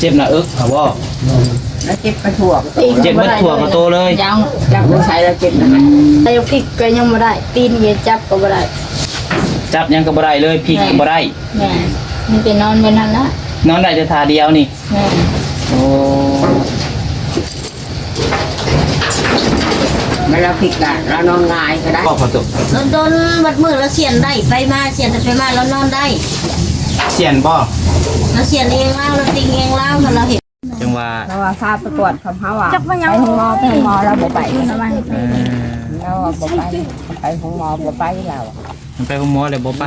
เจ็บหน้าอกครับบ่แล้วเจ็บกระถั่วกระตีโตเจ็บเม็ดถั่วกระโตเลยยังจับหัวใช้แล้วเจ็บนะแต่ยังพลิกก็ยังไม่ได้ ตีนเหยียดจับก็ไม่ได้จับหยังก็บ่ได้เลยพลิกก็บ่ได้แม่มันเป็นนอนไว้นั่นละนอนได้แต่ท่าเดียวนี่แม่โอ้ไม่เราผิดกันเรานอนงายก็ได้ก็พอตกโดนโดนบัดมือเราเสียนได้ไปมาเสียนไปมาเรานอนได้ เสียนบ่เราเสียนเองเล่าเราติงเองเล่าเราเห็นจังว่าเราว่าพาไปตรวจคำเขาว่าจับมันยังไปห้องหมอไปห้องหมอเราบ่ไปนะมันเออเราว่าบ่ไปไปห้องหมอบ่ไปเรามันไปห้องหมอเลยบ่ไป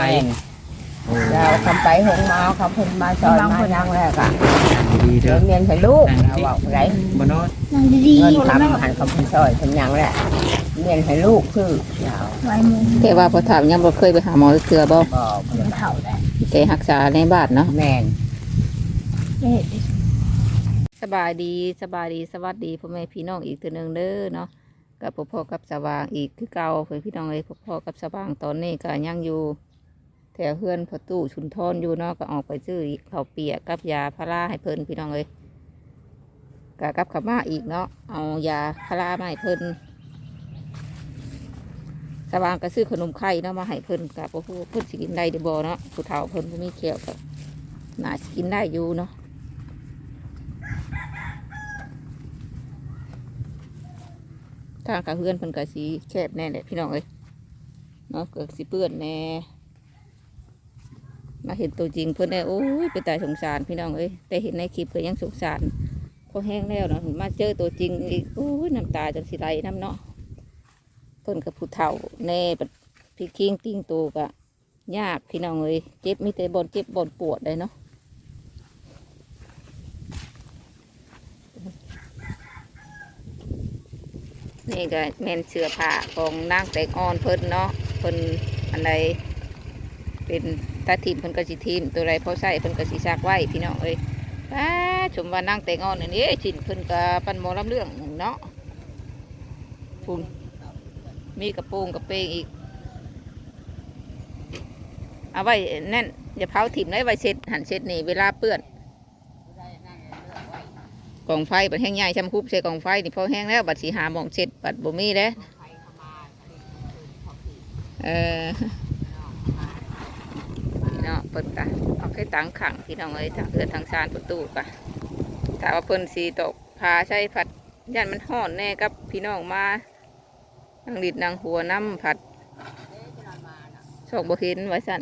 โอ้เราทำไปห้องหมอเขาเพิ่นมาสอนมายังแล้วก็ดีเดี๋เด้ยวอเรียนให้ลูกเราบอกไรบ่นอนนั่งดีเงินๆทำหันเขาเพิ่นซอยเพิ่นยังแหละ เรียนให้ลูกคือเราไว้มือแต่ว่าพอถามยังบ่เคยไปหาหมอเทื่อบ่บ่เพิ่นเท่าได้แต่รักษาในบ้านเนาะแม่นเฮ็ดสบายดีสบายดีสวัสดีพ่อแม่พี่น้องอีกเทื่อหนึงเด้อเนาะกับพ่อๆกับสว่างอีกคือเก่าเพื่อนพี่น้องเอ้ยพ่อๆกับสว่างตอนนี้ก็ยังอยู่แถวเฮือนพอตู้ชุนทอนอยู่เนาะก็ออกไปซื้อข้าวเปียกกับยาพาราให้เพิ่นพี่น้องเอ้ยก็กลับขับมาอีกเนาะเอายาพารามาให้เพิ่น สว่างก็ซื้อขนมไข่เนาะมาให้เพิ่นกับพ่อเพิ่นสิกินได้เดอบ่เนาะผู้เฒ่าเพิ่นบ่มีเขียวก็น่าสิกินได้อยู่เนาะทางกับเพื่อนเพิ่นก็สีแคบแน่แหละพี่น้องเอ้ยเนาะเกิดสิเปื้อนแน่มาเห็นตัวจริงเพิ่นได้โอ้ยเป็นตายสงสารพี่น้องเอ้ยแต่เห็นในคลิปก็ยังสงสารพอแห้งแล้วเนาะมาเจอตัวจริงอีกโอ้ยน้ำตาจนสิไหลน้ำเนาะ เพิ่นกับผู้เฒ่าแน่บัดพี่คิงติ้งตัวก็ยากพี่น้องเอ้ยเจ็บมีแต่บนเจ็บบนปวดเลยเนาะนี่ก็แมนเสื้อผ้าของนางแตงอ่อนเพิ่นเนาะเพิ่นอันใดเป็นตาทีมเพิ่นก็สิทีมตัวไรพอใส่เพิ่นก็สิซักไว้พี่น้องเอ้ยป้าชมว่านางแตงอ่อนอันนี้ชินเพิ่นก็ปันหมอลำเรื่องเนาะพุ่น มีกระโปรงกระเปงอีก เอาไว้แน่นอย่าเผาถิ่มได้ไว้เช็ดหันเช็ดนี่เวลาเปื้อนกองไฟบัดแห้งใหญ่ช้ำคุบใส่กองไฟนี่พอแห้งแล้วบัดสีหามองเสร็จบัดบ่มีแล้วเออพี่น้องเปิดกะเอาให้ตังขังพี่น้องเอ้ยทางเอือทางซานประตูกะถ้าว่าเพิ่นสีตกพาใช้ผัดย่านมันห่อนแน่กับพี่น้องมา นังดิดนางหัวน้ำผัดโชคบ่เห็นไว้สั่น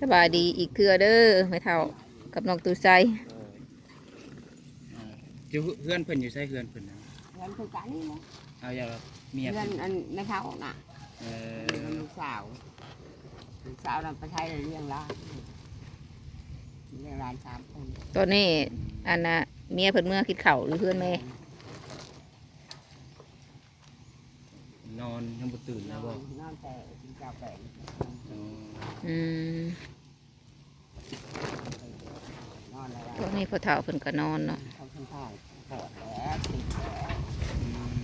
สบายดีอีกเทื่อเด้อไม่เท่ากับน้องตูไซอยู่เพื่อนเพิ่นอยู่ใส่เพื่อนเพิ่นนะเงินคือกันนี่นะเอาอย่าเมียเงิเพิ่นนอันไม่เท่าน่ะเอเงิอนลูกสาวลูกสาวเราไปใช้เลี้ยงหลานเลี้ยงหลานสามคนตอนนี้ อันน่ะเมียเพิ่นเมื่อคิดเข่าวหรือเพื่อนแม่ นอนยังบ่ตื่นนนะอนบ่นอนแต่กินกาแฟอ๋ออืมนอนแล้วตอนนี้พ่อเฒ่าเพิ่นก็นอนเนาะเขาข้างข้างปวดแล้วติดแล้วอืม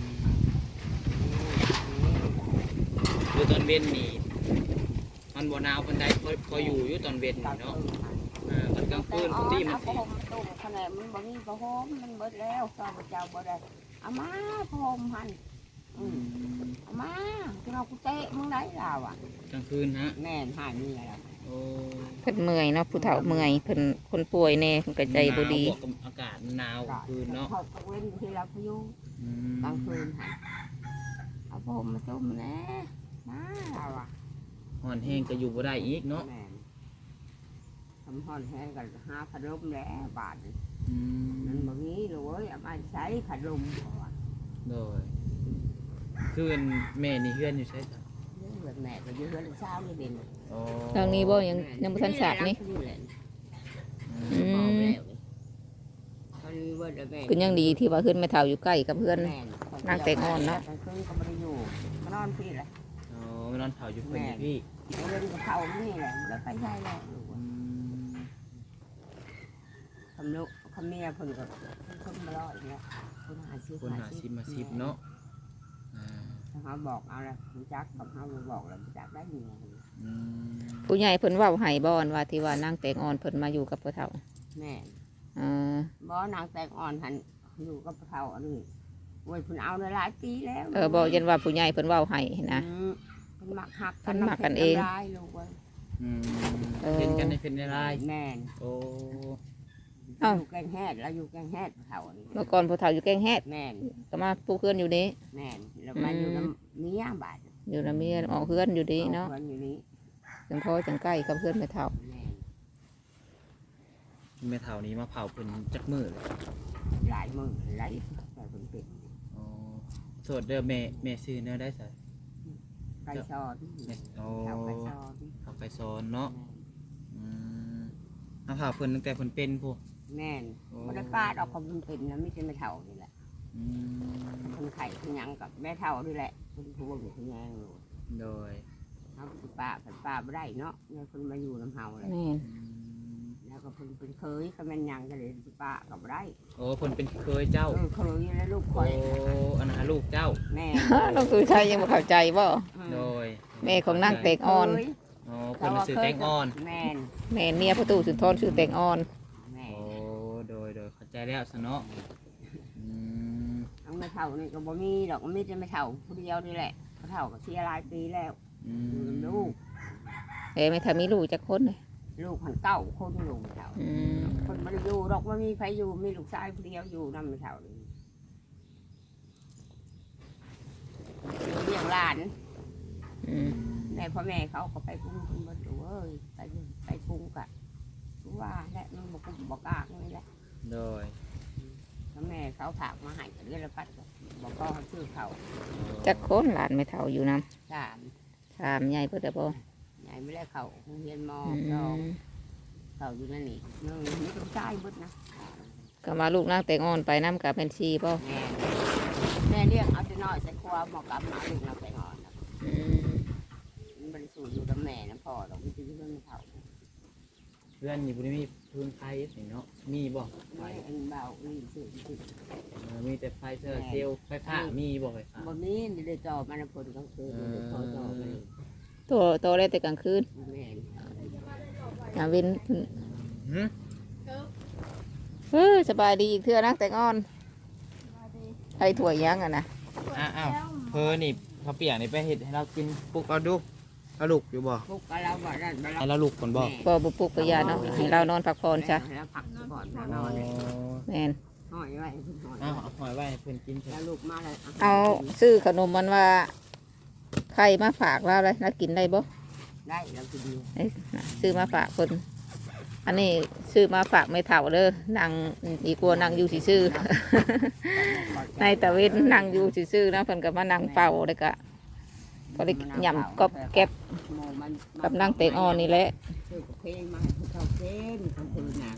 คือตอนเว้นนี่มันบ่หนาวปานใดพอพออยู่อยู่ตอนเว้นกานี่เนาะเนาะอ่า มันกลางคืนที่มันเอาผ้าห่มตุ้มคะแนนมันบ่มีผ้าห่มมันเบิดแล้วข้าพเจ้าบ่ได้เอามาผ้าห่มหันอืมเอามาที่เรากูเตะมึงได้ลาวอะกลางคืนฮะแม่นหายมีอะไรโอ้เพิ่นเมื่อยเนาะผู้เฒ่าเมื่อยเพิ่นคนป่วยแน่เพิ่นก็ใจบ่ดีหนาวบวกกับอากาศหนาวกลางคืนเนาะเขาตะเว้นที่เราพายุอืมกลางคืนหันเอาผ้าห่มมาตุ้มแน่มาเราอะฮ้อนแห้งก็อยู่บ่ได้อีกเนาะแม่น ทำห่อนแห้งกันหาพัดลมแล้วบาทนี่อืมันมบางนี้เลยเอามาใช้พัดลมเขาอะโดยคืนแม่นี่เฮือนอยู่ใช่จ้ะเรื่องแบบแม่ก็อยืดเรื่องเช้าเลยเด่นอ๋อทางนี้บ่ยังยังบ่ทันสาบนี่อืมก็ยังดีที่ว่าเพื่อนแม่เฒ่าอยู่ใกล้กับเพื่อนนางแตงอ่อนเนาะ กลางคืนก็ไม่ได้อยู่มานอนพี่แหละอ๋อไปนอนเผาอยู่เพิ่นอยู่พี่ เล่นกับเขานี่แหละแล้วไปใช่แล้วลูก อืม คำนุคำเมียเพิ่งก็คนมารออีกแล้วคนหาซื้อคนหาซิบมาซิบเนาะอ่าเขาบอกเอาละรู้จักกับเขาบอกแล้วรู้จักได้ยังไงอืมผู้ใหญ่เพิ่นเว้าให้บ่อนว่าที่ว่านางแตงอ่อนเพิ่นมาอยู่กับพ่อเฒ่าแม่นเออบ่นางแตงอ่อนหันอยู่กับเขาอันนี้โอ้ยเพิ่นเอาในหลายปีแล้วเออบอกยันว่าผู้ใหญ่เพิ่นเว้าให้นะอืมเพิ่นมักหักเพิ่นมักกันเองำลายลูกเว้ยอืมเออเห็นกันในเฟซในไลน์แม่นโอ้ เอ้า อยู่แกงแฮดแล้วอยู่แกงแฮดเขาอันนี้เมื่อก่อนพ่อเฒ่าอยู่แกงแฮดแม่นก็มาปลูกเพื่อนอยู่นี้ แม่นแล้วมาอยู่น้ำเมียบาดอยู่นำเมียออกเพื่อนอยู่นี้เนาะอพิ่อยู่นี่จังพ่อจังใกล้กับเพื่อนแม่เฒ่าแม่นแม่เฒ่านี้มาเผาเพิ่นจักมือเลยหลายมือหลายแต่เพิ่นเป็นอ๋อโสดเด้อแม่แม่ซื้อเนื้อได้ซะไก่ซอนแม่โอ้แถวไก่ซอนเขาไปสอนเนาะอืมมาเผาเพิ่นตั้งแต่เพิ่นเป็นพวก แม่นโอ้ มันได้ป้าดอกของมันเป็นนะไม่ใช่แม่เท่านี่แหละอืมคนไข่คนหยังกับแม่เท่านี่แหละคนพูดอยู่คนแยงอยู่โดยเขาคือป้าเป็นป้าไม่ได้เนาะเนี่ยคนมาอยู่น้ำเฮาเลยแม่นอืมแล้วก็เพิ่นเป็นเคยเขาแม่นหยังก็เลยสิป้ากับได้โอ้เพิ่นเป็นเคยเจ้าเออเคยแล้วลูกคโอ้อยอันนั้นลูกเจ้า แม่น้องสุชัยยังบ่เข้าใจบ่โดยแม่ของนางแตงอ่อน เคยอ๋อเพิ่นน่ะซื้อแตงอ่อน แม่นแม่เมียประตูสุนทรชื่อแตงอ่อน แม่ โอ้โดยโดยเข้าใจ แล้วซะเนาะอืมทั้งแม่เท่านี่ก็บ่มีดอกมีแต่แม่เท่าผู้เดียวนี่แหละแม่เท่าก็เสียหลายปีแล้วอือยู่มกับลูก เอ้ไม่ทามีลูกจักคนเลยลูกหันเก้าคนลูกเท่า อืมคนมันอยู่ดอกว่ามีใครอยู่มีลูกชายคนเดียวอยู่นำไม่เท่าเลยเลี้ยงหลานอืมแม่พ่อแม่เขาก็ไปกรุงคุณบรรลุเอ้ยไปไปกรุงกะรู้ว่าและมันบอกกุบอกกากนี่แหละ โดยแล้วแม่เขาฝากมาให้ก็เรียกละพัดบอกก็เขาชื่อเขาจักคนหลานไม่เท่าอยู่นำสามถามใหญ่เพิ่นได้บ่ใหญ่ไม่ได้เขาโรงเรียนมออืสองมเขาอยู่นั่นนี่เนื่องนี่ลูกชายเบุดนะก็มาลูกนางแตงอ่อนไปนํกับแม่นชีบ่แม่แม่เรียกเอาแต่น้อยแต่ครัวหมอกลับมาลูกเราไปนอนนะอืมมันบริสุทธิ์อยู่กับแม่นะพ่อดอกวิธีเรื่องเขา เพื่อนนี่บ่ได้มีพื้นไฟนี่เนาะมีบ่ไฟไม่อันเบาอีสุดสุดเออมีแต่ไฟเซอร์เซลล์ไฟฟ้ามีบ่ไฟฟ้าบนนี้นี่ได้จอมันผลกลางคืนได้จอจอไปโตโตได้แต่กลางคืนแม่ยามเว้นเพิ่นหืมเออสบายดีอีกเทื่อนางแตงอ่อนไอ้ถั่วยยังอะนะอ้าวอ้าวเพอนี่เขาเปียกนี่ไปเฮ็ดให้เรากินปลุกเอาดู เอาลูกอยู่บ่พวกเราบ่ได้บ่ให้เราลูกก่อนบ่บ่บ่ปลุกก็ยาเนาะให้เรานอนพักผ่อนซะแล้วผักก่อนอ๋นออนเลยแม่นห้อยไว้ห้อยเอาเอาหอยไว้ให้เพิ่นกินเถแล้วอะลูกมาเลยเอาซื้อขนมมันว่าใครมาฝากเราเลยเรากินได้บ่ได้แล้วกินดีเอ้ยซื้อมาฝากคนอันนี้ซื้อมาฝากไม่เท่าเด้อนั่งอีกลัวนั่งอยู่ซื่อๆ ในตะเวนนั่งอยู่ซื่อๆนะเพิ่นก็มานั่งเฝ้าแล้วก็ ก็ได้ยำกอบแก็บกับนั่งเตงอ่อนนี่แหละซื้อกาแฟมาให้เขาเค้นกลางคืนน่ะ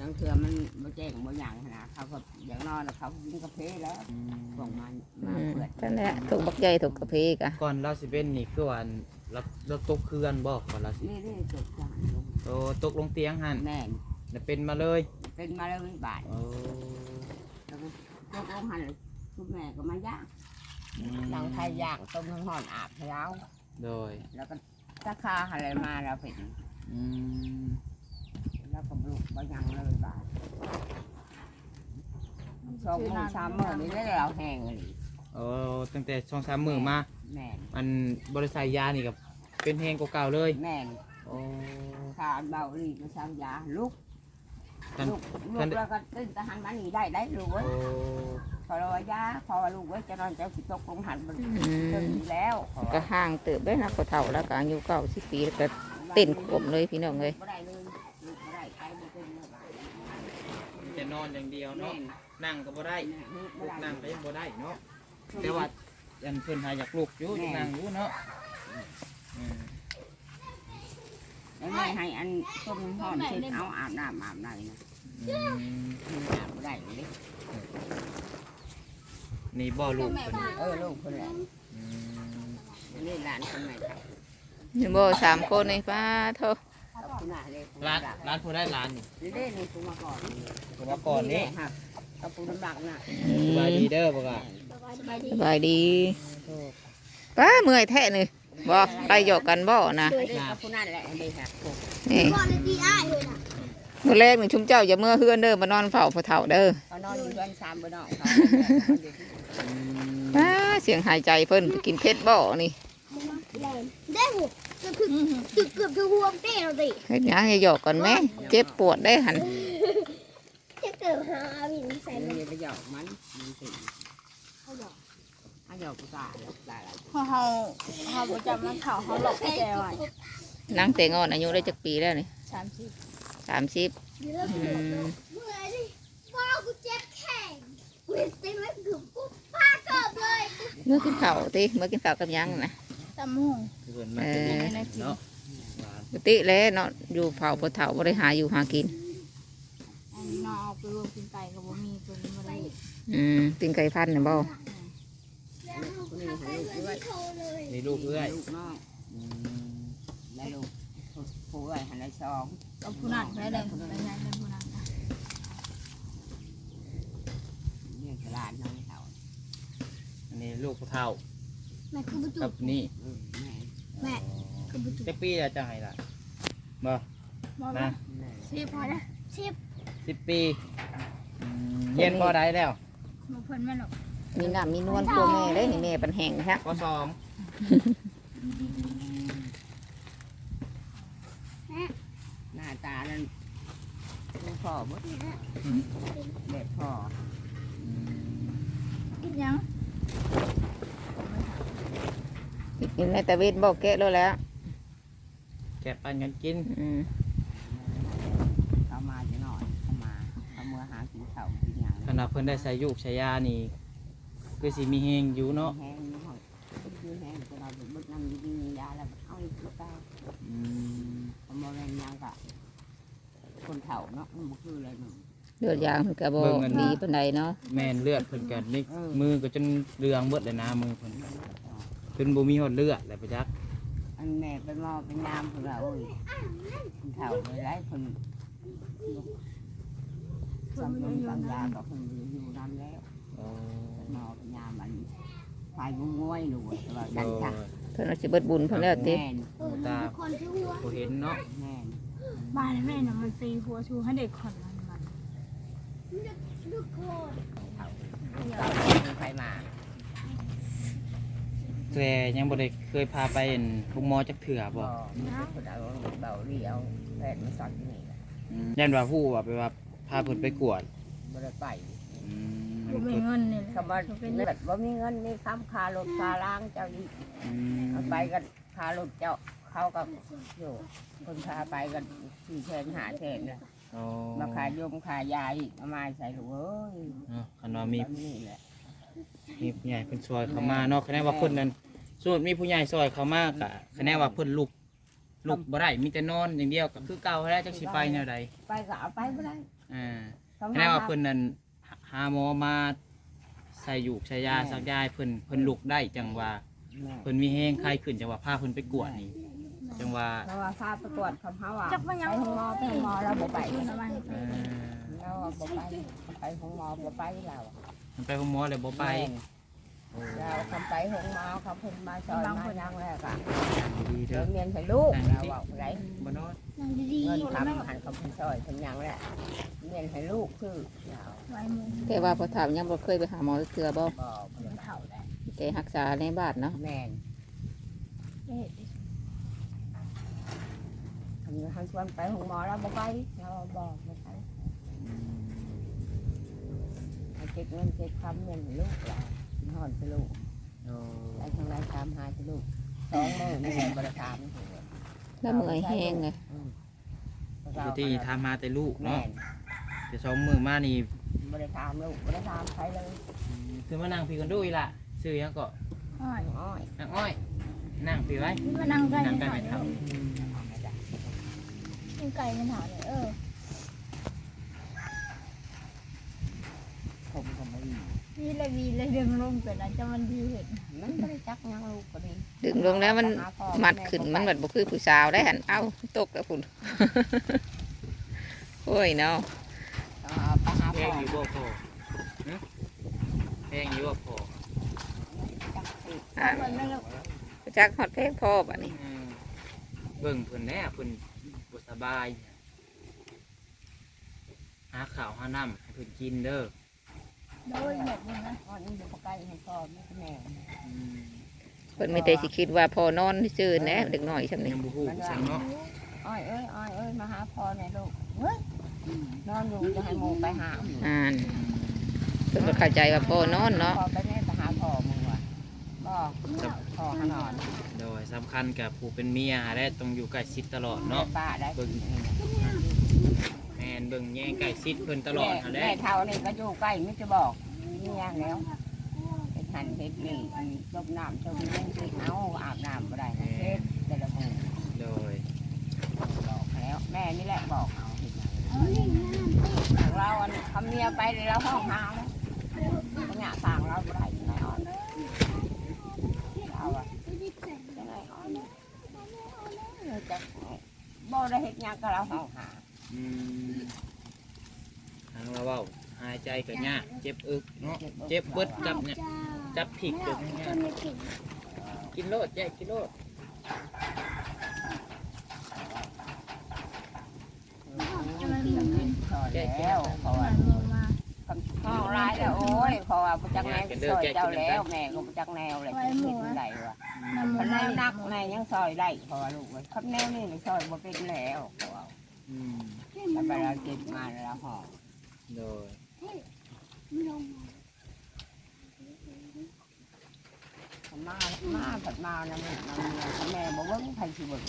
บางเทื่อมันบ่แจ้งบ่หยังนะเขาก็อย่างนอนแล้วเขากินกาแฟแล้วอืมส่งมันอืมามเปิดนั่นแหละถูกบักใหญ่ถูกกระเพกอะก่อนเราสิเป็นนี่คือว่าอันเราเราตกเคลื่อนบ่ก่อนเราสินี่นี่จบจานลงโตตกลงเตียงหั่นแม่นแล้วเป็นมาเลยเป็นมาแล้วบาทโอ้แล้วก็ยกลงหันเลยคุณแม่ก็มาย่าง อืมนางไทยย่างต้มน้ำห่อนอาบให้เราโดยแล้วก็ตะคาอะไรมาแล้วเป็นอืมแล้วก็ลูกบ่ยังเลยบาทสองโมงสามโมงนี่ได้เราแห้งเลยโอ้ตั้งแต่ช่องสามมือมา แม่นอันบริษัทยานี่กับเป็นเพลงเก่าๆเลยแม่นโอ้ ขาเบาลีมาซ้ำยาลูกท่านลูกลูกแล้วก็ตื่นทหารมานี่ได้ได้ลูกเว้ยโอ้พ อเรายาพอลูกเว้ยจะนอนจะสิตกลงหันมันอืตื่นมแล้วขอก็ห่างเติบได้นะพอเท่าแล้วก็อายุเก้าสิบปีแล้วก็เต้นขมเลยพี่น้องเลยบ่ได้เลยลูกบ่ได้ไปบ่เป็นเลยบาดจะนอนอย่างเดียวแม่เนาะนนั่งก็บ่ได้ลูกบ่ลูกได้นั่งก็ยังบ่ได้เนาะแต่ว่าอันเพิ่นหาอยากลูกอยู่อยากนั่งอยู่เนาะอืมแล้วแม่ให้อันต้มห่อนเช็ดเอาอาบน้ำอาบน้ำนะอืมอาบบ่ได้เลย นี่บ่ลูกเพิ่นเออลูกคนแหละอืมนี่หลานคนไหนครับนี่บ่สามคนนี่ป้าเท่าเอาคุณหน้าเลยร้านร้านผู้ได้ร้านนี่นี่เด้นี่กูมาก่อนผมว่าก่อนนี้ครับเอาปูน้ำหนักน่ะอืมสบายดีเด้อบ่กะสบายดีสบายดีป้าเมื่อยแท้นี่แบ่ไปหยอกกันบ่นะเด็กกับผู้นั้นแหละเด็กค่ะนี่ก่อนเลยดีอ้ายเลยนะมื้อแรกนี่ชุมเจ้าอย่าเมื่อเฮือนเด้อมานอนเฝ้าพ่อเฒ่าเด้อเขานอนอยู่ด้วยสามบนนอกเขา อ้าเสียงหายใจเพิ่นไปกินเพชรบ่นี่แรงได้หูก็คือจุดเกือบจะห่วงเต้เราดิเฮ็ดหยังให้หยอกก่อนแม่เจ็บปวดได้หันจะเกิดหาวินใส่มันจะไปหยอกมันมันสิเขาหยอกเขาหยอกกูตายหยอกตายอะไรพอเขาเขาประจำมันเขาเขาหลอกแกไว้นางแต่งอนอายุได้จักปีแล้วนี่สามสิบ30อืมเมื่อยดิว้าวกูเจ็บแข้งกูเห็นเต็มเลยกูกูพาเกิบเลยเมื่อกินข้าวติเมื่อกินข้าวกับหยังนะตำหุ่งเพิ่นมาจะดีเนาะหวานปกติแล้วเนาะอยู่เผาพ่อเฒ่าบ่ได้หาอยู่หากิน อันนี้น้องเอาไปรวมกินไก่กับบ่มีตัวนี้มาได้อืมติงไก่พันธุ์น่ะบ่คนนี้ให้ลูกด้วยมีลูกเอื้อยลูกน้องอืมได้ลูกผู้เอ้ยหันได้สองกับผู้นั้นได้เลยได้ได้ได้ผู้นั้นนะเนี่ยกระลานน้องเขา อันนี้ลูกผู้เฒ่าแม่คือบุจุกับนี่อืมแม่แม่คือบุจุจักปีแล้วจะให้ล่ะบ่บอกนะว่าสิบพอนะสิบสิบปีอืมเรียนพอได้แล้วมาเพิ่นแม่หรอกมีน้ำมีนวลกลัวแม่เด้นี่แม่ปันแห้งฮะปสองหน้าตานั่นลูกพ่อบ่เด็กพ่อ กินยัง กินในตะเวนบ่แกะแล้วแหล้ว แกะปันกันกินอืมเขามาจะหน่อยเขามาเขาเมื่อหากินข้าวกินหยังขณะเพิ่นได้ใส่ยูกใช้ยานี่คือสิมีเฮงอยู่เนาะแห้งนี่หอยคือแห้งจะเราเป็นบึกน้ำดีๆยาแล้วเอาอีกลูกไปอืมเขามาแรงยังกะคนเฒ่าเนาะมันบ่คืออะไรหนึ่งเลือดยางมันก็บ่ดีปานใดเนาะแม่นเลือดเพิ่นก็นี่เออมือก็จนเรืองเบิดเลยนะมือเพิ่นจ นบ่มีหอดเลือดเลยไปจักอันแม่เป็นหมอเป็นยามคนเราโอ้ยคนเฒ่าเลยไรคนสำคัญสัญญากับคนอยู่นานแล้วโอ้เป็นหมอเป็นยามมันไฟงงวยหนูแต่ว่าโดดันจักยเพิ่นว่าสิเบิดบุญเพิ่นแล้วติแม่นตาคนที่หัวบ่เห็นเนาะแม่นบ้านแม่น่ะมันตีหัวชูให้เด็กขอนมันมันลูกโคตรเฒ่าเฒ่ามีไฟมา แต่ยังบ่ได้เคยพาไปเห็นพวกหมอจักเถื่อบ่บ่มีแต่คนเอาเบาเดียวแพทย์มาสอนที่นี่แหละอืมยันว่าผู้ว่าไปว่าพาเพิ่นไปกวดบ่ได้ไปอืมกูมีเงินนี่แหละคำว่าเลือดว่ามีเงินนี่ค้ำคารถคาล้างเจ้าอีกอืมเอาไปกันคารถเจ้าเขากับอยู่คนพาไปกันสี่แสนหาแสนนะโอ้มาขายยมขายยาอีกเอามาใส่ลูกเอ้ยเนาะคันว่ามี แบบนี่แหละ มีผู้ใหญ่เพิ่นซอยเข้ามาเนาะคะแนนว่าเพิ่นนั้นส่วนมีผู้ใหญ่ซอยเข้ามาก็คะแนนว่าเพิ่นลุกลุกบ่ได้มีแต่นอนอย่างเดียวก็คือเก่าแล้วจักสิไปแนวใดไปก็เอาไปไม่ได้อ่าเขาคะแนนว่าเพิ่นนั้นหาหมอมาใส่ยูกใส่ยาสักยาให้เพิ่นเพิ่นลุกได้จังว่าแม่เพิ่นมีแห้งไข้ขึ้นจังว่าพาเพิ่นไปกวดนี่จังว่าเพราะว่าพาไปตรวจคำเขาว่าจักมันไปยังห้องหมอไปห้องหมอเราบ่ไปอยู่นะมันเอ่อเราบ่ไปไปห้องหมอบ่ไปเรา มันไปห้องหมอเลยบ่ไปเราคำไปห้องหมอเขาเพิ่นมาสอนมายังแล้วก็ดีเด้เดี๋ยอวเรียนให้ลูกเราบอกไรบ่นอนนั่งดีเงินๆแล้วแม่ทำหันกับพี่ซอยเป็นยังแหละเงินให้ลูกคือเราไว้มือแต่ว่าพ่อเฒ่ายังบ่เคยไปหาหมอเทื่อบ่บอกมันเท่าแล้วแต่รักษาในบ้านเนาะแม่นเฮ็ดทำให้ชวนไปห้องหมอเราบอกไปเราบอกไม่ไปให้เก็บเงินเก็บคำเงินให้ลูกเราหอนไปลูกโอ้ไปทางไรตามหาไปลูกสองมือไม่ใช่บริการแล้วเมื่อยแห้งไงปกติทำมาแต่ลูกแม่เนาะนแต่สองมื้อมานี่บริการลูกบริการใครเลยคือมานั่งพี่กันดูอีล่ะซื้อหยังก็อ้อยอ้อยนางอ้อย นั่งพี่ไว้มานั่งใกล้นั่งไม่ใกล้เท่าไม่เลยเท่า กินไก่ไม่เท่าเลยเออ ผมก็ไม่ดี วีเลยวีเลยเดินลงเป็นอาจจะมันดีเห็นมันบริจักยังลูกก็ดีดึงลงแล้วมันมัดขึ้นมันแบบบ่คือผู้สาวได้หันเอ้าตกแล้วพุ่นโอ้ยเนาะเอาไปหาแพพ่องอยู่บ่พอฮะแพงอยู่บ่พอจักสิอะมันไม่รู้ไปจักฮอดเพลงพ่อบัดนี้อืมเบิ่งเพิ่นแน่เพิ่นบ่สบายหาข้าวหาน้ำให้เพิ่นกินเด้อ โดยแบบนี้นะอ๋อนี่อยู่ใกล้ให้พ่อแม่แม่อืมเพิ่นไม่ได้สิคิดว่าพ่อนอนซื่อๆแหนะเด็กน้อยซำนี้ยังบ่ฮู้สั่งเนาะอ้อยเอ้ยอ้อยเอ้ยมาหาพ่อในอยลูกเฮ้ยนอนอยู่จะให้โมไปหาอ่านเพิ่นก็เข้าใจว่าพ่อนอนเนาะพ่อไปแม่ไปหาพ่อมึงว่ะบอกพ่อขนอนโดยสำคัญกับผู้เป็นเมียและต้องอยู่ใกล้ชิดตลอดเนาะป้าได้เบิ่งแม่น เบิ่งแย่งใกล้ชิดเพิ่นตลอดหั่นแหแม่ละเท่านี่ก็อยู่ใกล้ไม่จะบอกนี่ยังแล้วไอ้ทันเฮ็ดนี่อันนี้จบน้ำจบนี่สิเอาอาบน้ำก็ได้นะเฮ็ดแต่ละมือโดยบอกแล้ว แม่นี่แหละบอกเอาเฮ็ดอย่างเราอันคำเมียไปเลยเราห้องหาแล้วปัญญาทางเราบ่ได้ยังไงอ่อนเราอะยังไงอ่อนจะบ่ได้เฮ็ดหยังก็เราห้องหา อืมทางเราเว้าหายใจก็ยากเจ็บอึกเนาะเจ็บเบิดจับเนี่ยจับผิดจับง่ายๆกินโลดแยกกินโลดแล้วเพราะว่ามาห้องร้ายแล้วโอ้ยเพราะว่าประจักแนวซอยเจ้าแล้วแม่ก็ประจักแนวเลยจะเห็นได้ว่ะน้ำคันมัแนนวนักแม่ยังซอยได้เพราะว่าลูกว่าคันแนวนี่ซอยบ่เป็นแล้วเพราะว่า อืมถ้าไปเราเก็บมาแล้วห่อโดยมามาผัดมานะแม่แม่บอกว่าใครสิเบิ่ง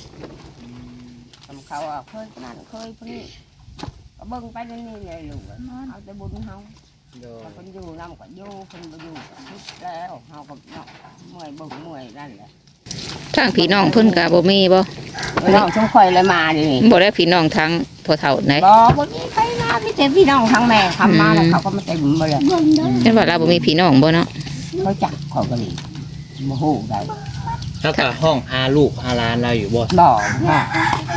อืมทำเขาอะเคยนั่นเคยคนนี้ก็เบิ่งไปนี่นี่เลยลูกเอาแต่บุญเฮาโดยถ้าคนอยู่นำก็อยู่คนบ่อยู่ก็คิดแล้วเฮาก็เนาะเมื่อยเบิ่งเมื่อยนั่นแหละทางพี่น้องเพิ่นก็บ่มีบ่ น้องชงคอยเลยมาดิบ่ได้พี่น้องทางพ่อเฒ่าไหนบ่บ่มีใครมามีแต่พี่น้องทั้งแม่ทำมาแล้วเขาก็มาเต็มหมดเลยเห็นว่าเราบ่มีพี่น้องบ่เนาะเขาจักเขาก็นี่บ่ฮู้ได้แล้วก็ห้องหาลูกหาหลานเราอยู่บ่บ่ฮะ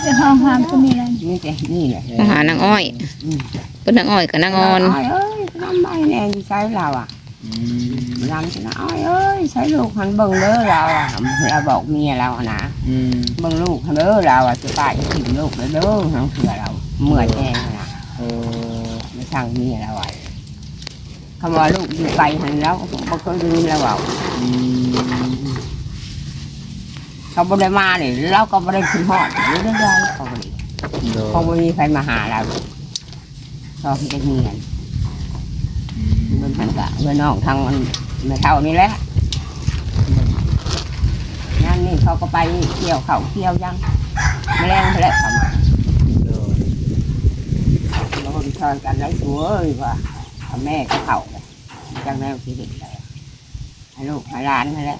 เป็นห้องห้ามก็มีอะไรมีแต่นี่แหละมาหานางอ้อยอืมเพิ่นนางอ้อยกับนางอ่อนอ้อยเอ้ยน้ำไม่แน่ที่ใช้เราอะ อืมน้ำจะน้อ้อยเอ้ยใช้ลูกหันเบิ่งเด้อเราอะเราบอกเมียเราอะนะอืมเบิ่งลูกหันเด้อเราอะจะตายจะถิ่มลูกเด้อทางเสือเราเมื่อยแน่นะโอ้ไม่สั่งเมียเราไว้คำว่าลูกอยู่ไกลหันแล้วบ่เคยได้ยินเราเว้าอืมเขาบ่ได้มาเลยเราก็บ่ได้ขึ้นฮอดหรือได้ไรเขาก็เลยโดยเขาบ่มีใครมาหาเราชอบจะเงียน เบิ่งทันกะเบิ่งน้องทางมันไม่เท่านี้แหละงานนี่เขาก็ไปเที่ยวเขาเที่ยวยังแมลงแหละเขามาโดยเราก็ชอนกันได้สวยว่าแม่ก็เขาจังแนวชีวิตเลยให้ลูกให้หลานนั่นแหละ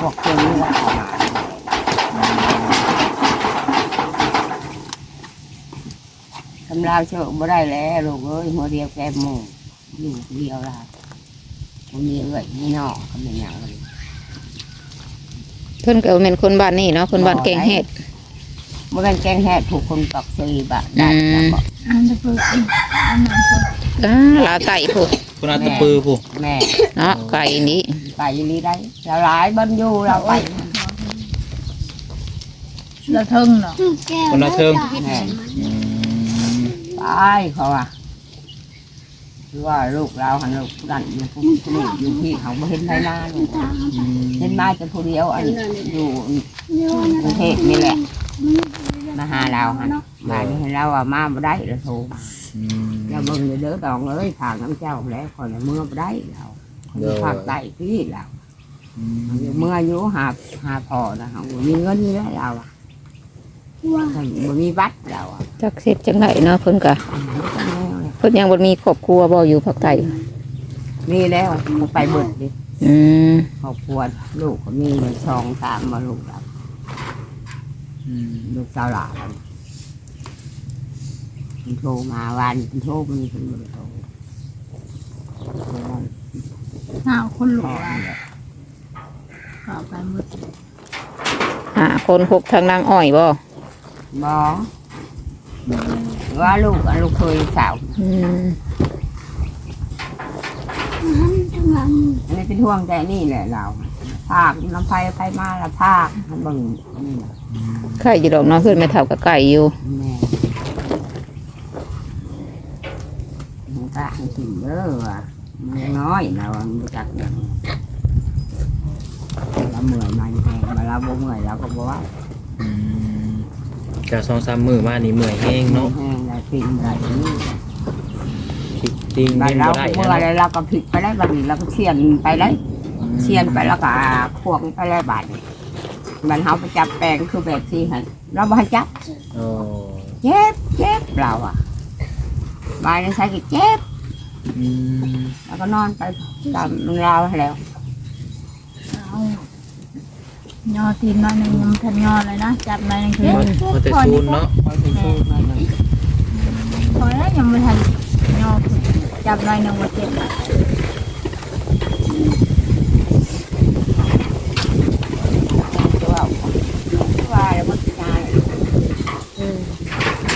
พวกเพื่อนนี่แหละเขามาทำลาวเชื่อบ่ได้แล้วลูกเอ้ยหัวเดียวแกมหมู อยู่เดียวละมันมีเอ้ยมีนอกก็เป็นอย่างเลยเพิ่นก็แม่นคนบ้านนี้เนาะคนบ้านแกงเฮ็ดเมื่อกันแกงแห่ถูกคนปักซีบะได้แล้วก็มันจะเปิดอีกอันนั้นคนอ้าลาไก่พุคุณอาตะปือผู้แม่เนาะไก่นี้ไปนี่ได้เราหลายบันอยู่เราไปเราเทิงเนาะคนละเทิงแม่อืมไปเขาว่า คือว่าลูกเราหันลูกดันอยู่ผู้ผู้นี้อยู่ที่เขาไม่เห็นไรมาลูกเห็นมาจะผู้เดียวอันอยู่กรุงเทพนี่แหละ มาหาเราหันมานี่ให้เราว่ามาบ่ได้เราโทราอืมเราเบิ่งเด้อตองเอ้ยทางน้ำเจ้าแล้วคอยเมื่อบ่ได้เราเด้อภาคใต้ที่เราเมื่ออายุหาหาพอนะเขามีเงินนี่แหละเราอะ บ่มีบัตรเราอะจักเสร็จจังไดเนาะเพิ่นก็อืมก็แนวเลยเพิ่นยังบ่มีครอบครัวบ่อยู่ภาคใต้มีแล้วเขาไปเบิดดิอืมครอบครัวลูกก็มีเลยสองสามมาลูกเราอืมลูกสาวหลานเรามันโทรมาวันมันโทรมันเป็นมันโทรโทรมาห้าคนหลพ่วองนี่แหละเข้าไปหมดหาคนพกทางนางอ้อยบ่ บอว่าลูกอะลูกเคยสาวอืมอันนี้เป็นห่วงแต่นี่แหละเราภาคน้ำไฟไปมาละภาคมันเบิ่งอันนี้น่ะไข่อยู่ดอกเนาะเพื่อนไม่เท่ากับไก่อยู่แม่มันก็ให้กินเด้อว่ะมันยังน้อยเราไม่จักอย่างเราเมื่อยมันแพงมาเราบ่เมื่อยเราก็บอกว่าอืม ก็สองสามมื้อมานี่เมื่อยแห้งเนาะแห้งได้กินได้นี่พลิกติ้งบัดเล่นเราบ่ได้เมื่นะอยแล้วเราก็พลิกไปได้บัดนี้เราก็เชียนไปได้เชียนไปแล้วก็ควงไปได้บัดนี้มันเขาไปจับแปลงคือแบบที่ให้เราบ่ให้จับ โอ้เจ็บเจ็บเราอะบายในใช้ก็เจ็บ อืมแล้วก็นอนไปตามเราให้แล้วเอา ย่อตีนหน่อยหนึงยังทันย่อเลยนะจับหน่อยหนึงคือพอแต่ซูนเนาะคอยไปสู้หน่อยหนึ่งพอแล้วยังไม่ทันย่อจับหน่อยหนึงว่าเจ็บตัวเอาตัวอะไรมันจะ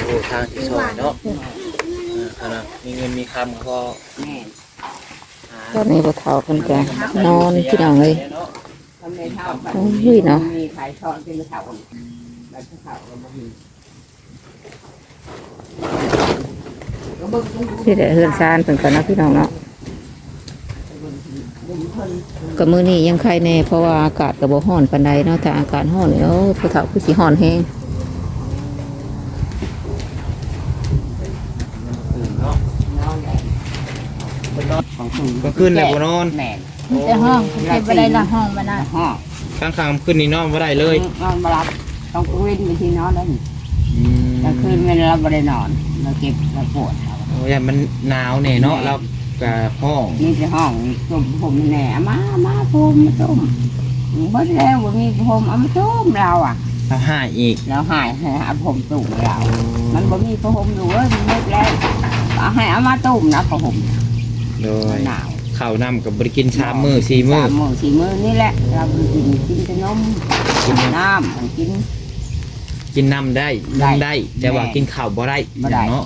โอ้ทางที่ซอยเนาะอ่าขนาดมีเงินมีคำก็แม่หาตอนนี้บ่เท่าเพิ่นก็นอนพี่น้องเลย โอ้ยเนาะมีขายช้อนเป็นเท่าแบบเท่าก็มีก็เบิ่งดูที่ได้เฮือนซานเพิ่นก็เนะพี่น้องเนาะดูเพิ่นก็มื้อนี้ยังไข่แน่เพราะว่าอากาศก็บ่ร้อนปานใดเนาะถ้าอากาศร้อนนี่โอ้ผู้เฒ่าคือสิร้อนแฮง เนาะนอนแหละเป็นนอนของคุณก็ขึ้นแล้วบ่นอนแม่มีแต่ห้องเก็บไปได้ละห้องมานะห้องกลางค่ำขึ้นนี่นอนบ่ได้เลยนอนมารับต้องกวินไปที่นอนได้อืมกลางคืนเวลาเราไม่ได้นอนเราเก็บเราปวดเราโอ้ยมันหนาวแน่เนาะแล้วก็ห้องนี่จะห้องตุ่มผมแหน่มามาพุ่มมาต้มเบิดแล้วบ่มีผมเอามาต้มเราอะแล้วหาอีกเราหายหาผมตุ่มเรา มันบ่มีผมอยู่เอ้ยมันเบิดแล้วเอาให้เอามาต้มนะผม โดยหนาวข้าวน้ำกับบริกินสามมื้อสี่มื้อสามมื้อสี่มื้อนี่แหละ เราบ่กินกินแต่นมกินน้ำมันกิน กินน้ำได้ได้นมได้ แต่ว่าแม่กินข้าวบ่ได้บ่ได้เนาะ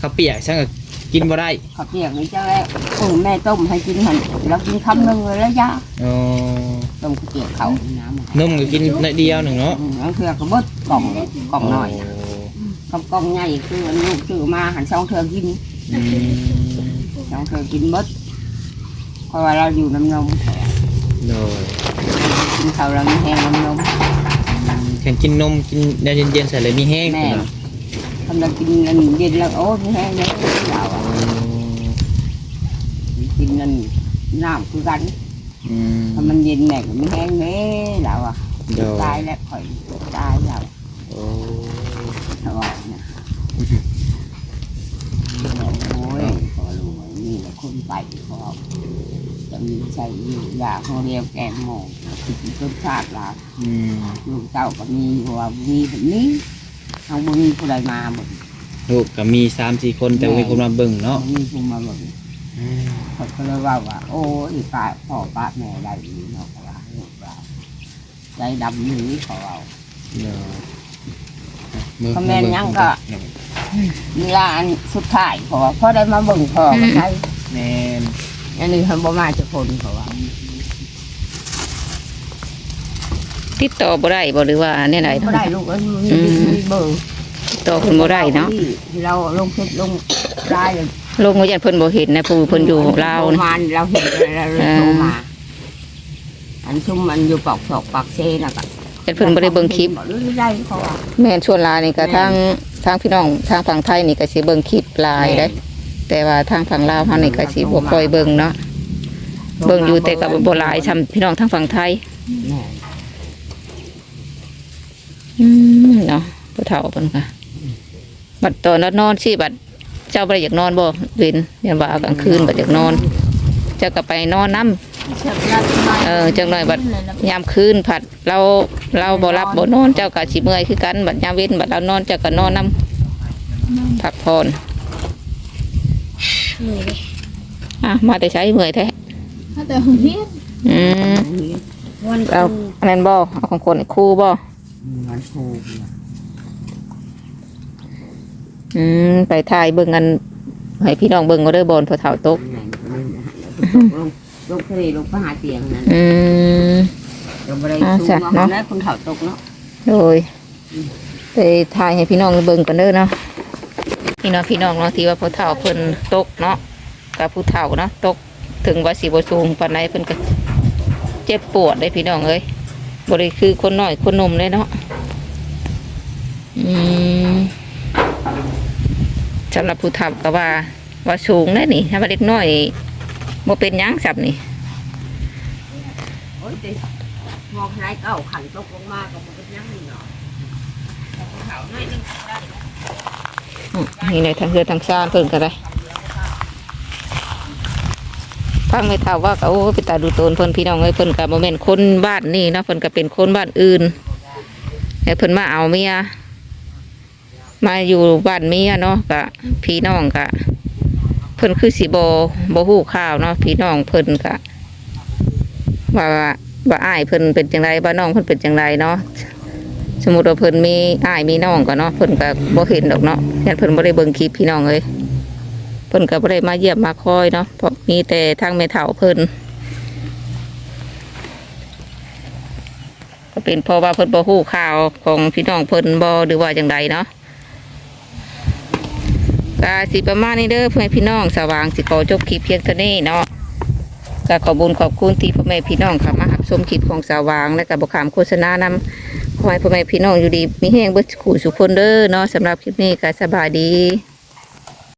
ข้าวเปียกช่างก็กินบ่ได้ข้าวเปียกนี่เจ้าแล้วโอ้แม่ต้มให้กินหันเรากินคำหนึงเลยแล้วยาอ๋อต้มข้าวเปียกเขาน้ำมันนมก็กินน้อยเดียวหนึ่งเนาะอืมแล้วเถื่อก็เบดกล่องกล่องน้อยกับกล่องใหญ่คืออันลูกซื้อมาหันช่องเถื่อกิน อืมช่องเถื่อกินเบดเพราะว่าเราอยู่น้ำนมโดยกินข้าวเรามีแห้งน้ำนมแข่งกินนมกินแนวเย็นๆใส่เลยมีแห้งแม่ทำเรากินอันเย็นแล้วโอ้มีแห้งเลยเราอะกินนั่นน้ำคือกันอืมถ้ามันเย็นแม่ก็มีแห้งเลยเราอะโดยตายแล้วข่อยตายเราโอ้เราบอกนะโอ้ยพอรู้ว่านี่แหละ คนไปพอจะมีใส่อยู่ยาเขาเรียกแกงหมองคือต้นชาติละอืมลูกเต้าก็มีเพราะว่ามีแบบนี้เอาบุมีผู้ใดมาหมดลูกก็มีสามสี่คนแต่ว่ามีคนมาเบิ่งเนาะมีผู้มาหมดเขาก็เลยว่าว่า โอ้ยป้าพ่อป้าแม่ได้ดีเนาะเขาว่าลูกเราใจดำนี้เขาเอาเดี๋ยวคอมเมนต์ยังก็เวลาอันสุดท้ายเพราะว่าพ่อได้มาเบิ่งพ่อก็ใช่ แมนอันนี้ทำบ่มาจะคนเขาว่าติดต่อบ่ได้บ่หรือว่าแนวใดบ่ได้ลูกเอ้ยมีอืมมีเบอร์ติดต่อเพิ่นบ่ได้เนาะเราลงเพชรลงได้เลยลงว่ายันเพิ่นบ่เห็นนะผู้เพิ่นอยู่ลาวโทรนะมาเราเห็นแล้วเราเลยโทรมาอันซุ่มมันอยู่ปอกศอกปากเซน่ะก็ยันเพิ่นบ่ได้เบิ่งคลิปบ่ได้เขาว่าแม่นชวนหลายนี่ก็ทางทางพี่น้องทางฝั่งไทยนี่ก็สิเบิ่งคลิปหลายเด้ แต่ว่าทางฝั่งลาวเฮานี่ก็สิบ่ค่อยเบิ่งเนาะเบิ่งอยู่แต่ก็บ่หลายซ้ำพี่น้องทางฝั่งไทยแม่อืมเนาะผู้เฒ่าเพิ่นค่ะบัดตอนนอนสิบัดเจ้าบ่ได้อยากนอนบ่เว้นเดี๋ยวว่ากลางคืนบ่อยากนอนเจ้าก็ไปนอนนํเชิบรัดหน่อยเออจังหน่อยบัดเลยนะยามคืนผัดเราเราบ่รับบ่นอนเจ้าก็สิเมื่อยคือกันบัดยามเว้นบัดเรานอนเจ้าก็นอนนํพักผ่อน อะมาแต่ใช้เมื่อยแท้ถ้าแต่หุ่นเฮียนอืมวันเอาอันนั้นบ่เอาของคนคู่บ่วันครูอืมไปถ่ายเบิ่งกันให้พี่น้องเบิ่งก็เด้อบอลพอเฒ่าตกลงลงทะเลลงไปหาเตียงนั่นอืมก็บ่ได้อ่าสูงจ้ะมาเนาะแล้วคนเฒ่าตกเนาะ โดยไปถ่ายให้พี่น้องเบิ่งกันเด้อเนาะ พี่น้องพี่น้องเนาะที่ว่าผู้เฒ่าเพิ่นตกเนาะกับผู้เฒ่าเนาะตกถึงว่าสิบ่สูงปานใดเพิ่นก็เจ็บปวดได้พี่น้องเอ้ยบ่ได้คือคนน้อยคนหนุ่มเลยเนาะอืมสำหรับผู้เฒ่าก็ว่าว่าสูงได้นี่ถ้าว่าเล็กน้อยบ่เป็นหยังสับนี่โอ้ยติมองไรเก้าขันตกลงมาก็บ่เป็นหยังนี่เนาะแต่เฒ่าน้อยนึงได้ นี่ในทางเรือทางซานเพิ่นก็ได้ฟังไม่เท่าว่าก็โอ้ไปตาดูโตนเพิ่นพี่น้องเอ้ยเพิ่นก็บ่แม่นคนบ้านนี่เนาะเพิ่นก็เป็นคนบ้านอื่นแต่เพิ่นมาเอาเมียมาอยู่บ้านเมียเนาะก็พี่น้องก็เพิ่นคือสิบ่บ่ฮู้ข่าวเนาะพี่น้องเพิ่นก็ว่าว่าอ้ายเพิ่นเป็นจังไดว่าน้องเพิ่นเป็นจังไดเนาะ สมมติว่าเพิ่นมีอ้ายมีน้องก็เนาะเพิ่นก็บ่เห็นดอกเนาะยันเพิ่นบ่ได้เบิ่งคลิปพี่น้องเลยเพิ่นก็บ่ได้มาเยี่ยมมาคอยเนาะเพราะมีแต่ทางแม่เฒ่าเพิ่นก็เป็นเพราะว่าเพิ่นบ่ฮู้ข่าวของพี่น้องเพิ่นบ่หรือว่าจังใดเนาะก็สิประมาณนี้เด้อเพื่อนพี่น้องสว่างสิขอจบคลิปเพียงเท่านี้เนาะก็ขอบุญขอบคุณที่พ่อแม่พี่น้องเข้ามารับชมคลิปของสว่างและก็บ่ขามโฆษณานำ ขอให้พ่อแม่พี่น้องอยู่ดี มีแห้งเบิดขู่สุขคนเด้อเนาะสำหรับคลิปนี้ก็สบายดี